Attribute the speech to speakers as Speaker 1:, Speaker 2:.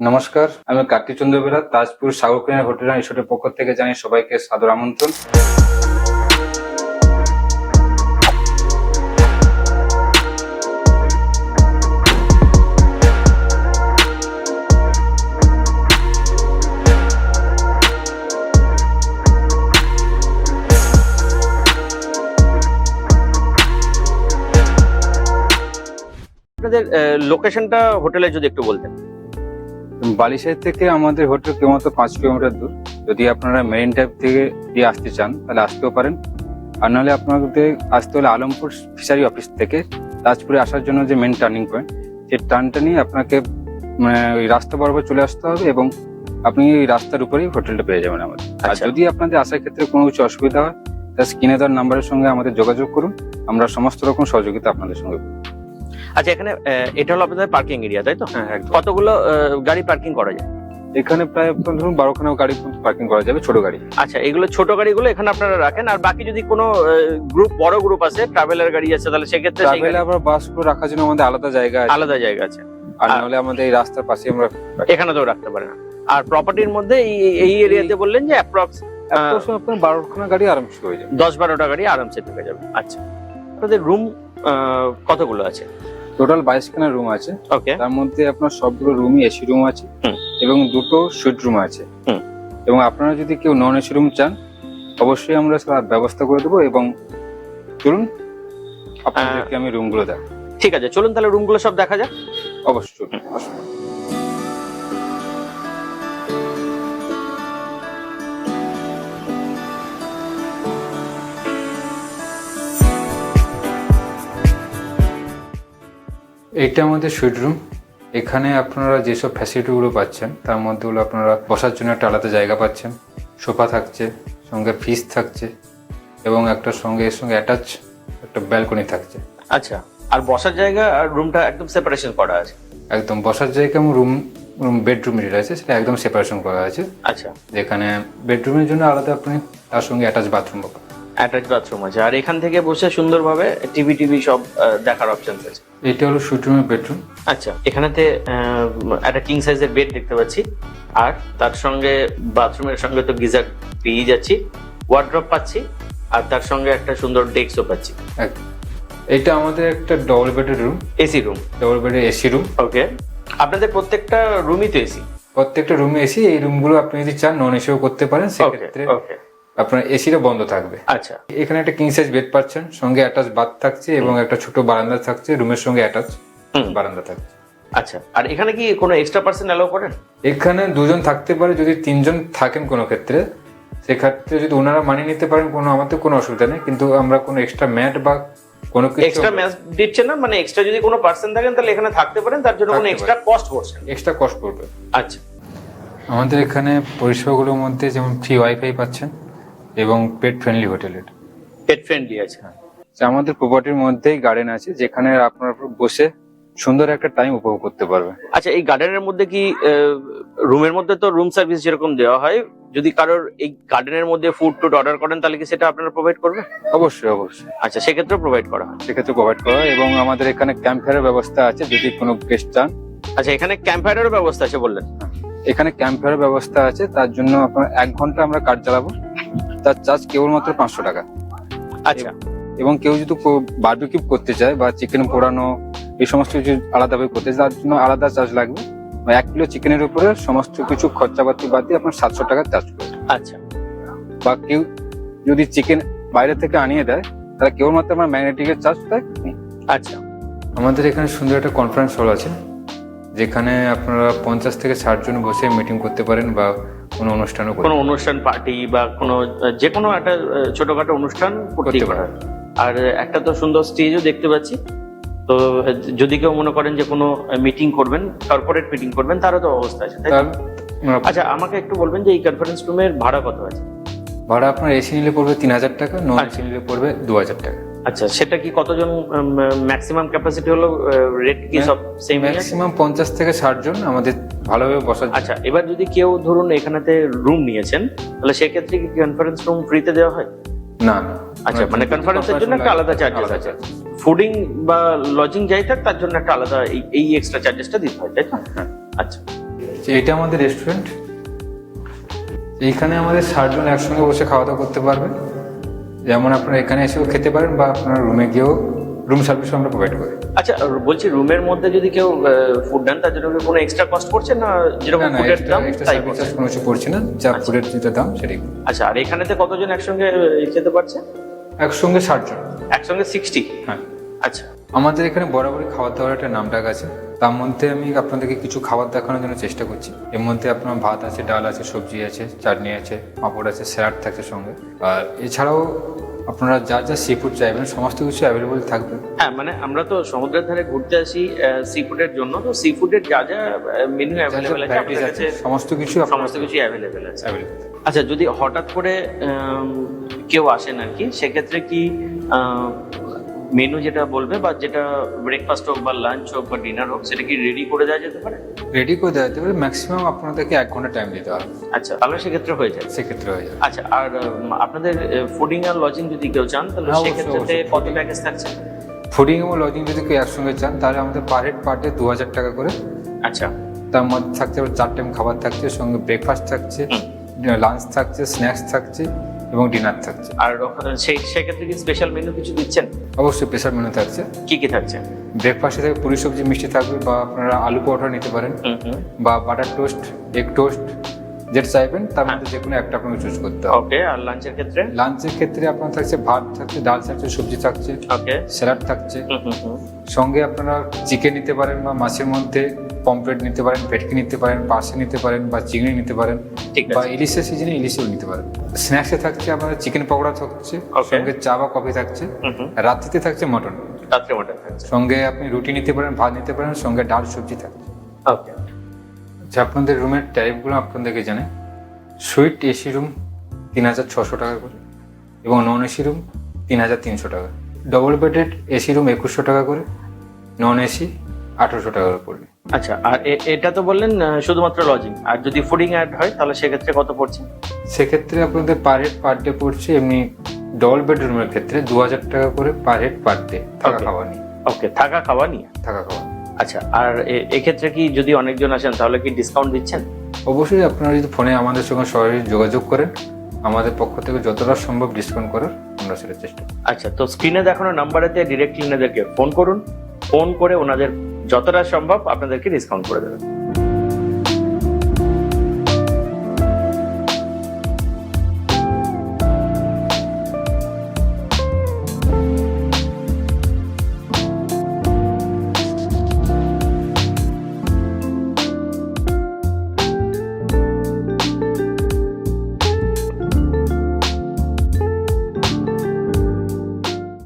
Speaker 1: নমস্কার, আমি কার্তিক চন্দ্র বেরা তাজপুর সাগর কিনার হোটেল রিসোর্টের পক্ষ থেকে জানি সবাইকে সাদর আমন্ত্রণ।
Speaker 2: আপনাদের লোকেশনটা হোটেলে যদি একটু বলতেন।
Speaker 1: বালিশাই থেকে আমাদের হোটেল কেবলমাত্র পাঁচ কিলোমিটার দূর যদি আপনারা মেরিন টাইপ থেকে দিয়ে আসতে চান তাহলে আসতেও পারেন আর নাহলে আপনাদের আসতে হলে আলমপুর ফিশারি অফিস থেকে তাজপুরে আসার জন্য যে মেন টার্নিং পয়েন্ট সেই টার্নটা নিয়ে আপনাকে মানে ওই রাস্তা বরাবর চলে আসতে হবে এবং আপনি এই রাস্তার উপরেই হোটেলটা পেয়ে যাবেন আমাদের আর
Speaker 2: আচ্ছা।
Speaker 1: যদি আপনাদের আসার ক্ষেত্রে কোনো কিছু অসুবিধা হয় তাহলে স্ক্রিনে দেওয়ার নাম্বারের সঙ্গে আমাদের যোগাযোগ করুন আমরা সমস্ত রকম সহযোগিতা আপনাদের সঙ্গে।
Speaker 2: আচ্ছা এখানে এটা হলো আপনাদের পার্কিং এরিয়া তাই তো?
Speaker 1: হ্যাঁ
Speaker 2: কতগুলো আহ, গাড়ি পার্কিং করা যায়?
Speaker 1: এখানে প্রায় আপনার ধরুন বারোখানা গাড়ি পার্কিং করা যাবে ছোট গাড়ি।
Speaker 2: আচ্ছা এগুলো ছোট গাড়িগুলো এখানে আপনারা রাখেন আর বাকি যদি কোনো গ্রুপ বড় গ্রুপ আছে ট্রাভেলার গাড়ি আছে তাহলে সেক্ষেত্রে সেই
Speaker 1: আবার বাস করে রাখার জন্য আমাদের আলাদা জায়গা আছে।
Speaker 2: আলাদা জায়গা আছে।
Speaker 1: আর নাহলে আমাদের এই রাস্তার পাশে আমরা
Speaker 2: এখানে তো রাখতে পারেন। আর প্রপার্টির মধ্যে এই- এই এরিয়াতে বললেন যে অ্যাপ্রক্স
Speaker 1: আপনার বারোখানা গাড়ি আরামসে হয়ে যাবে।
Speaker 2: দশ বারোটা গাড়ি আরামসে ঢুকে যাবে। আচ্ছা আপনাদের রুম কতগুলো আছে?
Speaker 1: টোটাল বাইশ বাইশখানা রুম আছে।
Speaker 2: ওকে
Speaker 1: তার মধ্যে আপনার সবগুলো রুমই এসি রুম আছে এবং দুটো সুইট রুম আছে। এবং আপনারা যদি কেউ নন এসি রুম চান অবশ্যই আমরা সব ব্যবস্থা করে দেবো এবং চলুন আপনাদেরকে আমি রুমগুলো দেখ
Speaker 2: ঠিক আছে চলুন তাহলে রুমগুলো সব দেখা যাক।
Speaker 1: অবশ্যই। এইটা আমাদের রুম এখানে আপনারা যেসব ফ্যাসিলিটিগুলো পাচ্ছেন তার মধ্যে হলো আপনারা বসার জন্য একটা আলাদা জায়গা পাচ্ছেন। সোফা থাকছে সঙ্গে ফ্রিজ থাকছে এবং একটা সঙ্গে এর সঙ্গে অ্যাটাচ একটা ব্যালকনি থাকছে।
Speaker 2: আচ্ছা আর বসার জায়গা আর রুমটা একদম সেপারেশন করা আছে?
Speaker 1: একদম বসার জায়গা এবং রুম রুম বেডরুম যেটা আছে সেটা একদম সেপারেশন করা আছে।
Speaker 2: আচ্ছা।
Speaker 1: যেখানে বেডরুমের জন্য আলাদা আপনি তার সঙ্গে অ্যাটাচ বাথরুম পাবেন।
Speaker 2: অ্যাটাচ বাথরুম আছে। আর এখান থেকে বসে সুন্দরভাবে টিভি টিভি সব দেখার অপশন আছে
Speaker 1: এটা হলো সুইট রুমের বেডরুম
Speaker 2: আচ্ছা এখানেতে একটা কিং সাইজের বেড দেখতে পাচ্ছি। আর তার সঙ্গে বাথরুমের সঙ্গে তো গিজার পেয়ে যাচ্ছি। ওয়ার্ড্রপ পাচ্ছি আর তার সঙ্গে একটা সুন্দর ডেস্কও পাচ্ছি।
Speaker 1: এইটা আমাদের একটা ডবল বেডের রুম
Speaker 2: এসি রুম
Speaker 1: ডবল বেডের এসি রুম
Speaker 2: ওকে আপনাদের প্রত্যেকটা রুমই তো এসি
Speaker 1: প্রত্যেকটা রুমে এসি এই রুমগুলো আপনি যদি চান নন এসিও করতে পারেন সেক্ষেত্রে
Speaker 2: ওকে
Speaker 1: আপনার এসিটা বন্ধ থাকবে।
Speaker 2: আচ্ছা।
Speaker 1: এখানে একটা কিং সাইজ বেড পাচ্ছেন সঙ্গে অ্যাটাচ বাথ থাকছে এবং একটা ছোট বারান্দা থাকছে রুমের সঙ্গে অ্যাটাচ বারান্দা থাকছে।
Speaker 2: আচ্ছা আর এখানে কি কোনো এক্সট্রা পার্সন অ্যালাউ করেন?
Speaker 1: এখানে দুজন থাকতে পারে যদি তিনজন থাকেন কোনো ক্ষেত্রে সেক্ষেত্রে যদি ওনারা মানিয়ে নিতে পারেন কোনো আমাদের কোনো অসুবিধা নেই কিন্তু আমরা কোনো এক্সট্রা ম্যাট বা কোনো কিছু
Speaker 2: এক্সট্রা ম্যাচ দিচ্ছে না মানে এক্সট্রা যদি কোনো পার্সন থাকেন তাহলে এখানে থাকতে পারেন তার জন্য কোনো এক্সট্রা কস্ট করছেন
Speaker 1: এক্সট্রা কস্ট পড়বে।
Speaker 2: আচ্ছা।
Speaker 1: আমাদের এখানে পরিষেবাগুলোর মধ্যে যেমন ফ্রি ওয়াইফাই পাচ্ছেন এবং পেট ফ্রেন্ডলি হোটেলের
Speaker 2: পেট ফ্রেন্ডলি আছে
Speaker 1: যে আমাদের প্রপার্টির মধ্যেই গার্ডেন আছে যেখানে আপনার বসে সুন্দর একটা টাইম উপভোগ করতে পারবে
Speaker 2: আচ্ছা এই গার্ডেনের মধ্যে কি রুমের মধ্যে তো রুম সার্ভিস যেরকম দেওয়া হয় যদি কারোর এই গার্ডেনের মধ্যে ফুড টুড অর্ডার করেন তাহলে কি সেটা আপনারা প্রোভাইড করবে
Speaker 1: অবশ্যই অবশ্যই।
Speaker 2: আচ্ছা সেক্ষেত্রে প্রোভাইড করা হয়।
Speaker 1: সেক্ষেত্রে প্রোভাইড করা হয় এবং আমাদের এখানে ক্যাম্প ফায়ারের ব্যবস্থা আছে যদি কোনো গেস্ট চান।
Speaker 2: আচ্ছা এখানে ক্যাম্প ফায়ারেরও ব্যবস্থা আছে বললেন?
Speaker 1: এখানে ক্যাম্প ফায়ারের ব্যবস্থা আছে তার জন্য আপনার এক ঘণ্টা আমরা কাজ চালাবো। তার চার্জ কেবলমাত্র পাঁচশো টাকা।
Speaker 2: আচ্ছা।
Speaker 1: এবং কেউ যদি বারবিকিউ করতে চায় বা চিকেন পোড়ানো এই সমস্ত কিছু আলাদাভাবে করতে চায় তার জন্য আলাদা চার্জ লাগবে। এক কিলো চিকেনের উপরে সমস্ত কিছু খরচাপাতি বাদ দিয়ে আপনার সাতশো টাকা চার্জ করবে।
Speaker 2: আচ্ছা।
Speaker 1: বা কেউ যদি চিকেন বাইরে থেকে আনিয়ে দেয় তাহলে কেবলমাত্র আমার ম্যাগনেটিকের চার্জ দেয়।
Speaker 2: আচ্ছা।
Speaker 1: আমাদের এখানে সুন্দর একটা কনফারেন্স হল আছে যেখানে আপনারা পঞ্চাশ থেকে ষাট জন বসে মিটিং করতে পারেন বা কোনো অনুষ্ঠানও
Speaker 2: কোনো অনুষ্ঠান পার্টি বা কোনো যে কোনো একটা ছোটখাটো অনুষ্ঠান
Speaker 1: করতে
Speaker 2: পারে।
Speaker 1: পারেন
Speaker 2: আর একটা তো সুন্দর স্টেজও দেখতে পাচ্ছি। তো যদি কেউ মনে করেন যে কোনো মিটিং করবেন কর্পোরেট মিটিং করবেন তারও তো অবস্থা আছে আচ্ছা আমাকে একটু বলবেন যে এই কনফারেন্স রুমের ভাড়া কত আছে?
Speaker 1: ভাড়া আপনার এসি নিলে পড়বে তিন হাজার টাকা নন
Speaker 2: আচ্ছা।
Speaker 1: এসি নিলে পড়বে দু হাজার টাকা।
Speaker 2: আচ্ছা সেটা কি কতজন ম্যাক্সিমাম ক্যাপাসিটি হলো রেট কি সব সেম
Speaker 1: ম্যাক্সিমাম পঞ্চাশ থেকে ষাট জন আমাদের ভালোভাবে বসার
Speaker 2: আচ্ছা এবার যদি কেউ ধরুন এখানেতে রুম নিয়েছেন তাহলে সেক্ষেত্রে কি কনফারেন্স রুম ফ্রিতে দেওয়া হয়?
Speaker 1: না না।
Speaker 2: আচ্ছা মানে কনফারেন্সের জন্য একটা আলাদা চার্জেস
Speaker 1: আলাদা
Speaker 2: আছে। ফুডিং বা লজিং যাই থাক তার জন্য একটা আলাদা এই- এই এক্সট্রা চার্জেসটা দিতে হয় তাই তো?
Speaker 1: হ্যাঁ।
Speaker 2: আচ্ছা।
Speaker 1: এটা আমাদের রেস্টুরেন্ট এইখানে আমাদের ষাটজন একসঙ্গে বসে খাওয়া দাওয়া করতে পারবে। যেমন আপনারা এখানে এসেও খেতে পারেন বা আপনার রুমে গিয়েও রুম সার্ভিসও আমরা প্রোভাইড করি।
Speaker 2: আচ্ছা বলছি রুমের মধ্যে যদি কেউ ফুড নেন তার জন্য কোনো এক্সট্রা কস্ট পড়ছে না যেরকম ফুডের দাম তাই
Speaker 1: কোনো কিছু পড়ছে না যা ফুডের যেটা দাম সেটাই
Speaker 2: আচ্ছা আর এখানেতে কতজন একসঙ্গে খেতে পারছে?
Speaker 1: একসঙ্গে ষাটজন
Speaker 2: একসঙ্গে সিক্সটি
Speaker 1: হ্যাঁ।
Speaker 2: আচ্ছা।
Speaker 1: আমাদের এখানে বরাবরই খাবার দাবার একটা নাম ডাক আছে। তার মধ্যে আমি আপনাদেরকে কিছু খাবার দেখানোর জন্য চেষ্টা করছি। এর মধ্যে আপনার ভাত আছে ডাল আছে সবজি আছে চাটনি আছে পাঁপড় আছে স্যালাড থাকছে সঙ্গে। আর এছাড়াও আপনারা যা যা সি ফুড চাইবেন সমস্ত কিছু অ্যাভেলেবল থাকবে।
Speaker 2: হ্যাঁ মানে আমরা তো সমুদ্রের ধারে ঘুরতে আসি সি ফুডের জন্য। তো সি ফুডের যা যা মেনু অ্যাভেলেবেল আছে
Speaker 1: varieties
Speaker 2: আপনাদের কাছে
Speaker 1: সমস্ত কিছু
Speaker 2: সমস্ত কিছু অ্যাভেলেবল আছে। আচ্ছা যদি হঠাৎ করে কেউ আসেন আর কি সেক্ষেত্রে কি মেনু যেটা বলবে বা যেটা ব্রেকফাস্ট হোক বা লাঞ্চ হোক বা ডিনার হোক সেটা কি রেডি করে দেওয়া যেতে পারে?
Speaker 1: রেডি করে দেওয়া যেতে পারে। ম্যাক্সিমাম আপনাদেরকে এক ঘণ্টা টাইম দিতে হবে।
Speaker 2: আচ্ছা তাহলে সেক্ষেত্রে হয়ে যায়
Speaker 1: সেক্ষেত্রে হয়ে যায়
Speaker 2: আচ্ছা আর আপনাদের ফুডিং আর লজিং যদি কেউ চান তাহলে
Speaker 1: হ্যাঁ,
Speaker 2: সেক্ষেত্রে কত প্যাকেজ থাকছে?
Speaker 1: ফুডিং এবং লজিং যদি কেউ একসঙ্গে চান তাহলে আমাদের পার হেড পার ডে দু হাজার টাকা করে।
Speaker 2: আচ্ছা।
Speaker 1: তার মধ্যে থাকছে চার টাইম খাবার থাকছে সঙ্গে ব্রেকফাস্ট থাকছে লাঞ্চ থাকছে স্ন্যাক্স থাকছে। এবং ডিনার থাকছে।
Speaker 2: আর সেই সেক্ষেত্রে কি স্পেশাল মেনু কিছু দিচ্ছেন?
Speaker 1: অবশ্যই প্রেশার মেনু থাকছে।
Speaker 2: কি কি থাকছে?
Speaker 1: ব্রেকফাস্টে থেকে পুরি সবজি মিষ্টি থাকবে বা আপনারা আলু পরোটা নিতে পারেন। বা বাটার টোস্ট এগ টোস্ট যেটা চাইবেন তার মধ্যে যে কোনো একটা আপনাকে চুজ করতে হবে।
Speaker 2: ওকে আর লাঞ্চের ক্ষেত্রে?
Speaker 1: লাঞ্চের ক্ষেত্রে আপনার থাকছে ভাত থাকছে ডাল থাকছে সবজি থাকছে
Speaker 2: ওকে
Speaker 1: স্যালাড থাকছে। সঙ্গে আপনারা চিকেন নিতে পারেন বা মাছের মধ্যে। পমপ্লেট নিতে পারেন ভেটকি নিতে পারেন পার্সে নিতে পারেন বা চিংড়ি নিতে পারেন বা ইলিশের সিজনে ইলিশও নিতে পারেন। স্ন্যাক্সে থাকছে আপনাদের চিকেন পকোড়া থাকছে সঙ্গে চা বা কফি থাকছে রাত্রিতে থাকছে মটন
Speaker 2: রাত্রে মটন থাকছে।
Speaker 1: সঙ্গে আপনি রুটি নিতে পারেন ভাত নিতে পারেন সঙ্গে ডাল সবজি থাকছে।
Speaker 2: ওকে
Speaker 1: আচ্ছা আপনাদের রুমের ট্যারিফগুলো আপনাদেরকে জানে সুইট এসি রুম তিন হাজার ছশো টাকা করে এবং নন এসি রুম তিন হাজার তিনশো টাকা। ডবল বেডেড এসি রুম একুশশো টাকা করে নন এসি আঠেরোশো টাকা করে। পড়বে
Speaker 2: আচ্ছা আর এটা তো বললেন শুধুমাত্র লজিং আর যদি ফুডিং অ্যাড হয় তাহলে সেক্ষেত্রে কত পড়ছে?
Speaker 1: সেক্ষেত্রে আপনাদের পার হেড পার ডে পড়ছে এমনি ডবল বেডরুমের ক্ষেত্রে দু হাজার টাকা করে পার হেড পার ডে থাকা খাওয়া নিয়ে।
Speaker 2: ওকে থাকা খাওয়া নিয়ে?
Speaker 1: থাকা খাওয়া।
Speaker 2: আচ্ছা আর এক্ষেত্রে কি যদি অনেকজন আসেন তাহলে কি ডিসকাউন্ট দিচ্ছেন?
Speaker 1: অবশ্যই আপনারা যদি ফোনে আমাদের সঙ্গে সরাসরি যোগাযোগ করেন আমাদের পক্ষ থেকে যতটা সম্ভব ডিসকাউন্ট করার আমরা সেটা চেষ্টা
Speaker 2: আচ্ছা তো স্ক্রিনে দেখানো নাম্বারেতে ডিরেক্টলি এনাদেরকে ফোন করুন। ফোন করে ওনাদের যতটা সম্ভব আপনাদেরকে ডিসকাউন্ট করে দেবেন।